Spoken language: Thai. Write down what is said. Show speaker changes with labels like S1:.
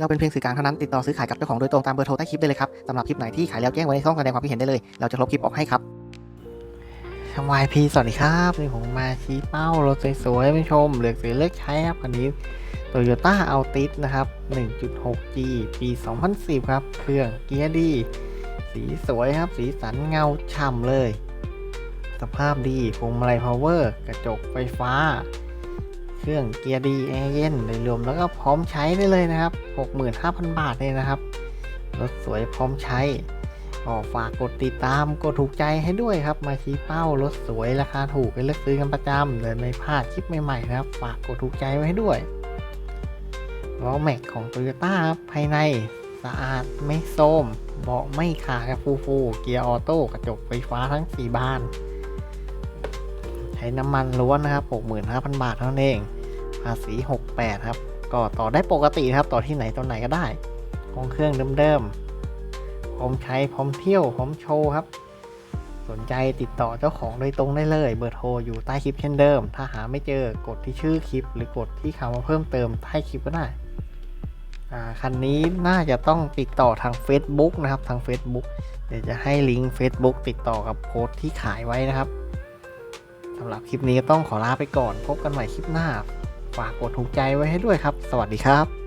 S1: เราเป็นเพียงสื่อกลางเท่านั้นติดต่อซื้อขายกับเจ้าของโดยตรงตามเบอร์โทรใต้คลิปได้เลยครับสำหรับคลิปไหนที่ขายแล้วแจ้งไว้ในช่องแสดงความคิดเห็นได้เลย เราจะลบคลิปออกให้ครับทาง YP สวัสดีครับนี่ผมมาชี้เป้ารถสวยๆผู้ชมเหลือกสีเลือกใช้ครับคันนี้ Toyota Altis นะครับ 1.6G ปี 2010 ครับ เครื่องเกียร์ดี สีสวยครับ สีสันเงาฉ่ำเลย สภาพดีพวงมาลัยพาวเวอร์ กระจกไฟฟ้า เครื่องเกียร์ดีแอร์เย็นโดยรวมแล้วก็พร้อมใช้ได้เลยนะครับ 65,000 บาทเลยนะครับ รถสวยพร้อมใช้ก็ฝากกดติดตามกดถูกใจให้ด้วยครับ มาชี้เป้ารถสวยราคาถูกให้เลือกซื้อกันประจำเลยไม่พลาดคลิปใหม่ๆนะครับ ฝากกดถูกใจไว้ให้ด้วยล้อแม็กของ Toyota ครับภายในสะอาดไม่โทมเบาะไม่ขาดฟูฟู เกียร์ออโต้กระจกไฟฟ้าทั้ง 4 บาน ช้น้ำมันล้วนนะครับ 65,000 บาทเท่านั้นเอง ภาษี 68 ครับ ก็ต่อได้ปกติครับ ต่อที่ไหนตอนไหนก็ได้ ของเครื่องเดิมๆ พร้อมใช้ พร้อมเที่ยว พร้อมโชว์ครับ สนใจติดต่อเจ้าของโดยตรงได้เลย เบอร์โทรอยู่ใต้คลิปเช่นเดิม ถ้าหาไม่เจอกดที่ชื่อคลิป หรือกดที่คำว่าเพิ่มเติมใต้คลิปก็ได้อ่าคันนี้น่าจะต้องติดต่อทาง Facebook นะครับ ทาง Facebook เดี๋ยวจะให้ลิงก์ Facebook ติดต่อกับโพสต์ที่ขายไว้นะครับ สำหรับคลิปนี้ก็ต้องขอลาไปก่อน พบกันใหม่คลิปหน้า ฝากกดถูกใจไว้ให้ด้วยครับ สวัสดีครับ